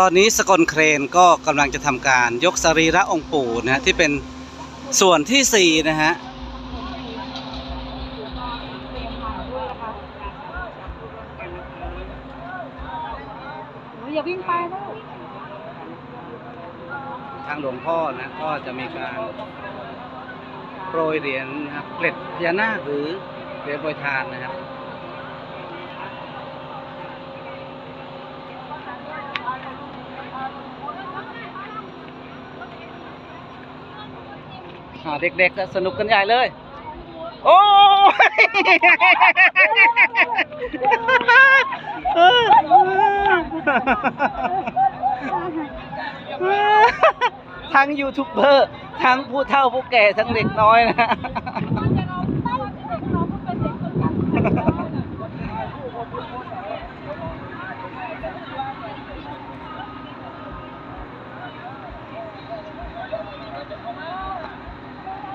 ตอนนี้สกลเครนก็กำลังจะทำการยกสรีระองค์ปู่นะฮะที่เป็นส่วนที่สี่นะฮะอย่าวิ่งไปนะทางหลวงพ่อนะก็จะมีการโปรยเหรียญนะครับเกล็ดพญานาคหรือเหรียญโปรยทานนะครับ่าเด็กๆก็สนุกกันใหญ่เลย โอ้ยทั้งยูทูบเบอร์ ทั้งผู้เฒ่าผู้แก่ทั้งเด็กน้อยนะ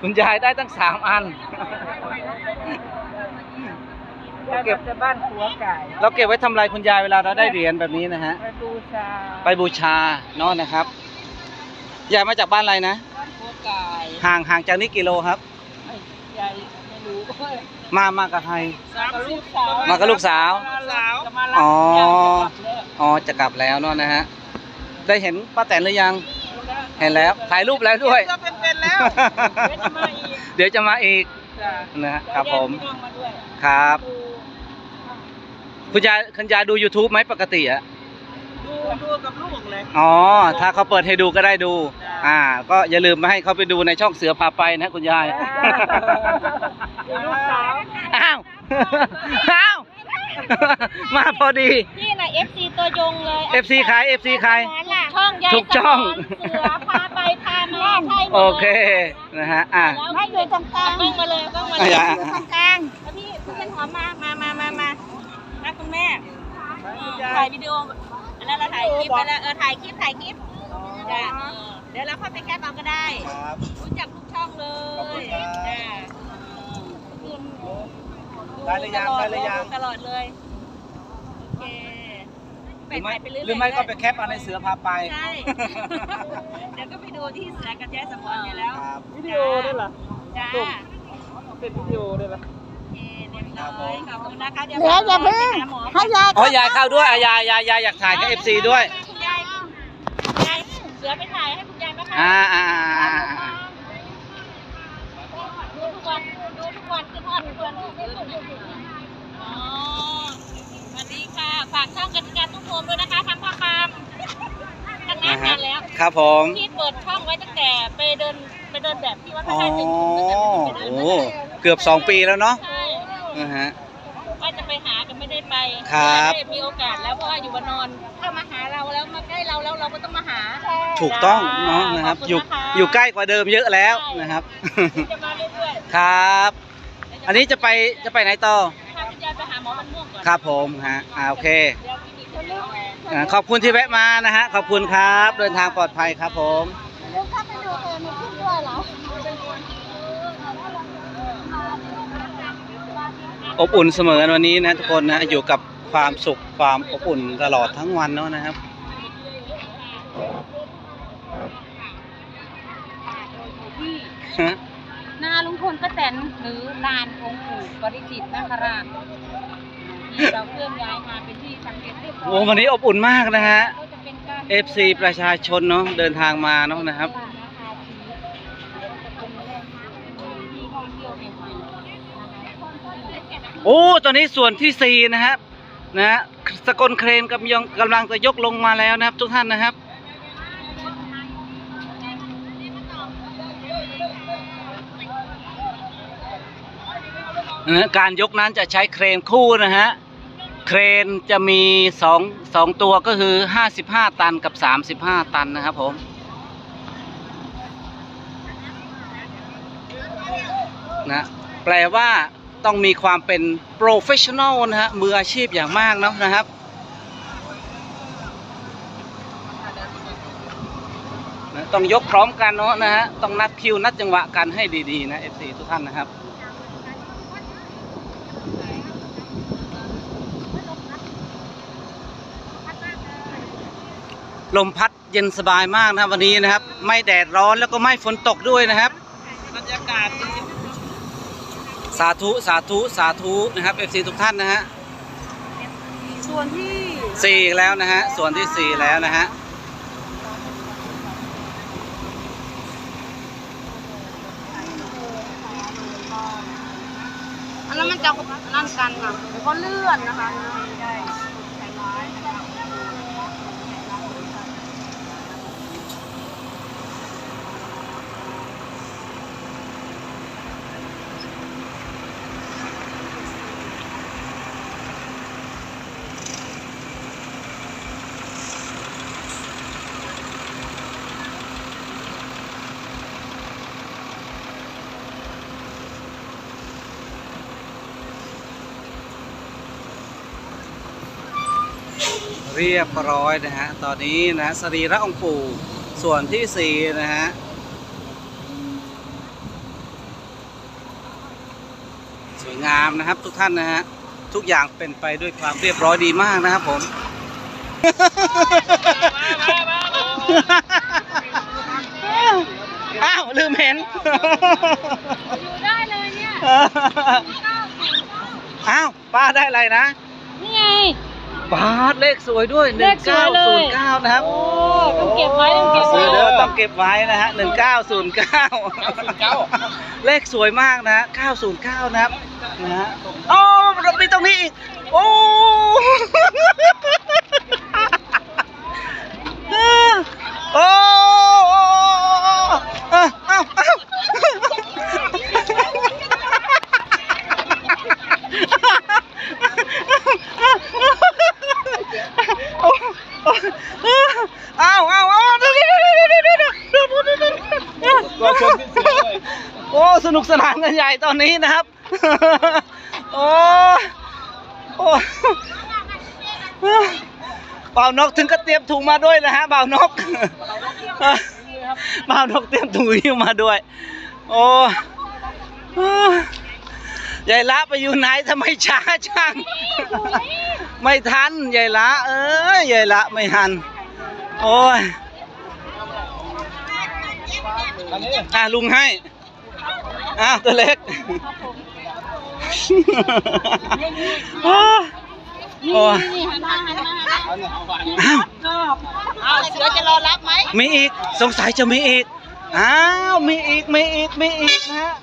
คุณยายได้ตั้งสามอัน เราเก็บจะบ้านขัวไก่เราเก็บไว้ทำลายคุณยายเวลาเราได้เหรียญแบบนี้นะฮะ ไปบูชาไปบูชาเนาะนะครับ ยายมาจากบ้านอะไรนะ บ้านขัวไก่ห่างห่างจากนี้กิโลครับไม่ยายไม่รู้มามากับใคร สามลูกสาวมากับลูกสาวจะมารับอ๋อ ยายจะกลับแล้วอ๋อจะกลับแล้วเนาะนะฮะ ได้เห็นป้าแตนหรือยัง เห็นแล้ว ถ่ายรูปแล้วด้วยจะเป็นเป็น แล้วเดี๋ยวจะมาอีกเดี๋ยวจะมาอีกจ้ะนะฮะครับผม เดี๋ยวแยกพี่น้องมาด้วยครับดูคุณยายคุณยายดู YouTube ไหมปกติอะดูดูกับลูกเลย อ๋อ ถ้าเขาเปิดให้ดูก็ได้ดูอ่า ก็อย่าลืมมาให้เขาไปดูในช่องเสือพาไปนะคุณยาย ดูลูกสาว อ้าว อ้าว มาพอดีพี่น่ะ FC ตัวยงเลย FC ใคร FC ใคร ช่องยายทุกช่อง สมรเสือพาไปพามาใช่หมดลยโอเค นะฮะ อะแล้วไม่อยู่ตรงกลางต้องมาเลยต้องมาเลยอะ อยู่ตรงกลางแล้วพี่พี่เป็นหอมมามามามามานะคุณแม่ถ่ายวิดีโอแล้วเราถ่ายคลิปไปแล้วเออถ่ายคลิปถ่ายคลิปจ้ะเออเดี๋ยวเราเข้าไปแคปเอาก็ได้ ครับ รู้จักทุกช่องเลขอบคุณยครับ จ้ะคุณ ได้หรือยังได้หรือยัง ตลอดเลย โอเคหรือไม่ถ่ายปเรื่อยๆหรือไม่ก็ไปแคปเอาในเสือพาไปใช่ เดี๋ยวก็ไปดูที่เสือกับแจ๊สมอนอยู่แล้ว ครับวิดีโอด้วยเหรอจ้าเป็นวิดีโอด้วยเหรอโอเคเรียบร้อยขอบคุณนะคะเดี๋ยวเดี๋ยวอย่าเพิ่งไปหาหมอให้ยายอ๋อยายเข้าด้วยอะยายยายยายอยากถ่ายกับเอฟซีด้วย คุณยายยายเสือไปถ่ายให้คุณยายไหมคะอ่าอ่าอ่าอ่าอ่า ดูทุกวันดูทุกวันคือทอดทุกวันอ๋อสวัสดีค่ะ ฝากช่องกติกาตุ้มโฮมด้วยนะคะทำพ่อคำตั้งนานนะฮะนานแล้วครับผมพี่เปิดช่องไว้ตั้งแต่ไปเดินไปเดินแบบที่วัดพอ๋ระอธาตุเชิงชุมตั้งแต่ไปเดินโอ้เกือบสองปีแล้วเนาะใช่นะฮะว่าจะไปหากันไม่ได้ไปครับไม่ได้มีโอกาสแล้วเพราะว่าอยู่บ้านนอนถ้ามาหาเราแล้วมาใกล้เราแล้วเราก็ต้องมาหาถูกต้องเนาะนะครับขอบคุณอยู่นะคะอยู่ใกล้กว่าเดิมเยอะแล้วนะครับจะมาเรื่อยครับๆอันนี้จะไปจะไปไหนต่อพาคุณ ยายไปหาหมอมันม่วงก่อนครับผมฮะอ่าโอเคเดี๋ยวพี่จะเลือกอ่าขอบคุณที่แวะมานะฮะขอบคุณครับ เดินทางปลอดภัยครับผม ลูกเข้าไปดูเธอในคลิปด้วยเหรออบอุ่นเสมอวันนี้นะทุกคนนะอยู่กับความสุขความอบอุ่นตลอดทั้งวันเนาะนะครับ ฮะ นาลุงพลป้าแตนหรือลานองค์ปู่ปริจิตรนาคราชที่เราเคลื่อนย้ายมาเป็นที่สังเกตเรียบร้อยโอ้วันนี้อบอุ่นมากนะฮะ ก็จะเป็นการ FC ประชาชนเนาะเดินทางมาเนาะนะครับราคาชีวิตจะเป็นแหล่งที่ท่องเที่ยวแห่งใหม่นะคะโอ้ ตอนนี้ส่วนที่สี่นะครับนะฮะสกลเครนกำลังกำลังจะยกลงมาแล้วนะครับ ทุกท่านนะครับ การยกนั้นจะใช้เครนคู่นะฮะ เครนจะมีสองสองตัวก็คือห้าสิบห้าตันกับสามสิบห้าตันนะครับผมนะแปลว่าต้องมีความเป็นโปรเฟชชั่นอลนะฮะ มืออาชีพอย่างมากนะนะครับต้องยกพร้อมกันเนาะนะฮะ ต้องนัดคิวนัดจังหวะกันให้ดีๆนะ FC ทุกท่านนะครับ ลมพัดเย็นสบายมากนะครับวันนี้นะครับ ไม่แดดร้อนแล้วก็ไม่ฝนตกด้วยนะครับบรรยากาศสาธุสาธุสาธุนะครับเอฟซีทุกท่านนะฮะส่วนที่สี่แล้วนะฮะส่วนที่สี่แล้วนะฮะอันนั้นมันจะนั่นกันค่ะเดี๋ยวก็เลื่อนนะคะ เรียบร้อยนะฮะ ตอนนี้นะสรีระองค์ปู่ส่วนที่สี่นะฮะ สวยงามนะครับทุกท่านนะฮะ ทุกอย่างเป็นไปด้วยความเรียบร้อยดีมากนะครับผมอ้าวลืมเห็น อยู่ได้เลยเนี่ยอ้าวป้าได้อะไรนะนี่ไง ป้าดเลขสวยด้วยหเลนึ่งขสวเก้ายเลยศูนย์เก้านะครับโอ้ต้องเก็บไว้ต้องเก็บไว้ซื้อเด้อต้องเก็บไว้นะฮะหนึ่งเก้าศูนย์เก้าเลขสวยมากนะฮะเก้าศูนย์เก้านะครับ นะฮะ โอ้มีตร นุกสนานกันใหญ่ตอนนี้นะครับ โอ้โอ้บ่านกถึงก็เตรียมถุงมาด้วยนะฮะเบ่านกเบ่านกเตรียมถุงหิ้วมาด้วย โอ้ยายละไปอยู่ไหนทำไมช้าจัง ไม่ทันยายละเอ้ยยายละไม่ทัน โอ้ยอันนี้อะลุงให้ อะตัวเล็กโอ้นี่โอ้นี่หันมาหันมาหันมาอันนี้เอาวางอ้าวเอาเสือจะรอรับไหมมีอีก สงสัยจะมีอีก อ้าว มีอีก มีอีก มีอีกนะฮะ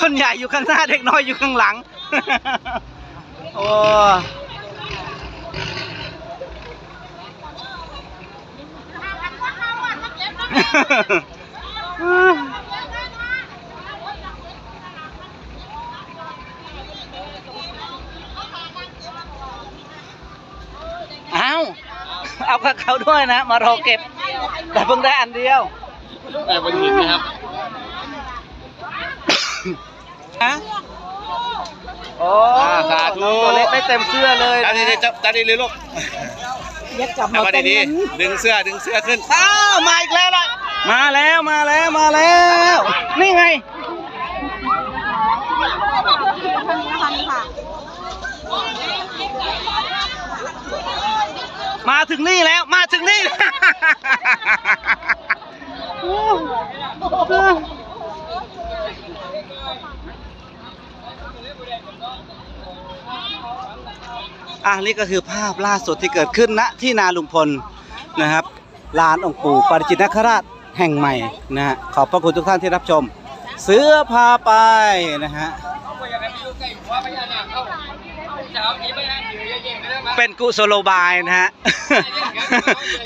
คนใหญ่อยู่ข้างหน้าเด็กน้อยอยู่ข้างหลัง โอ้ เอาเอากับเขาด้วยนะ มารอเก็บ แต่เพิ่งได้อันเดียวแต่บนหินนะครับฮะโอ้อ่าสาธุน้องตัวเล็กได้เต็มเสื้อเลยตาดีๆจับตาดีเลยลูกยัดกลับเอามามาเป็นดีๆดึงเสื้อดึงเสื้อขึ้นอ้าวมาอีกแล้วเลย มาแล้วมาแล้วมาแล้ว นี่ไงมาถึงนี่แล้วมาถึงนี่อะนี่ก็คือภาพล่าสุดที่เกิดขึ้นณที่นาลุงพลนะครับลานองค์ปู่ปาริจิตนคราช แห่งใหม่นะฮะขอบพระคุณทุกท่านที่รับชม เสือพาไปนะฮะเป็นกุศโลบายนะฮะ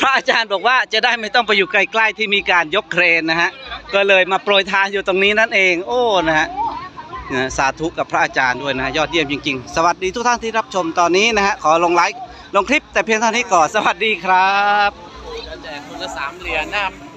พระอาจารย์บอกว่าจะได้ไม่ต้องไปอยู่ใกล้ๆที่มีการยกเครนนะฮะ ก็เลยมาโปรยทานอยู่ตรงนี้นั่นเอง โอ้นะฮะนะสาธุกับพระอาจารย์ด้วยนะยอดเยี่ยมจริงๆ สวัสดีทุกท่านที่รับชมตอนนี้นะฮะ ขอลงไลค์ลงคลิปแต่เพียงเท่านี้ก่อน สวัสดีครับแจกคนละสามเหรียญนะครับ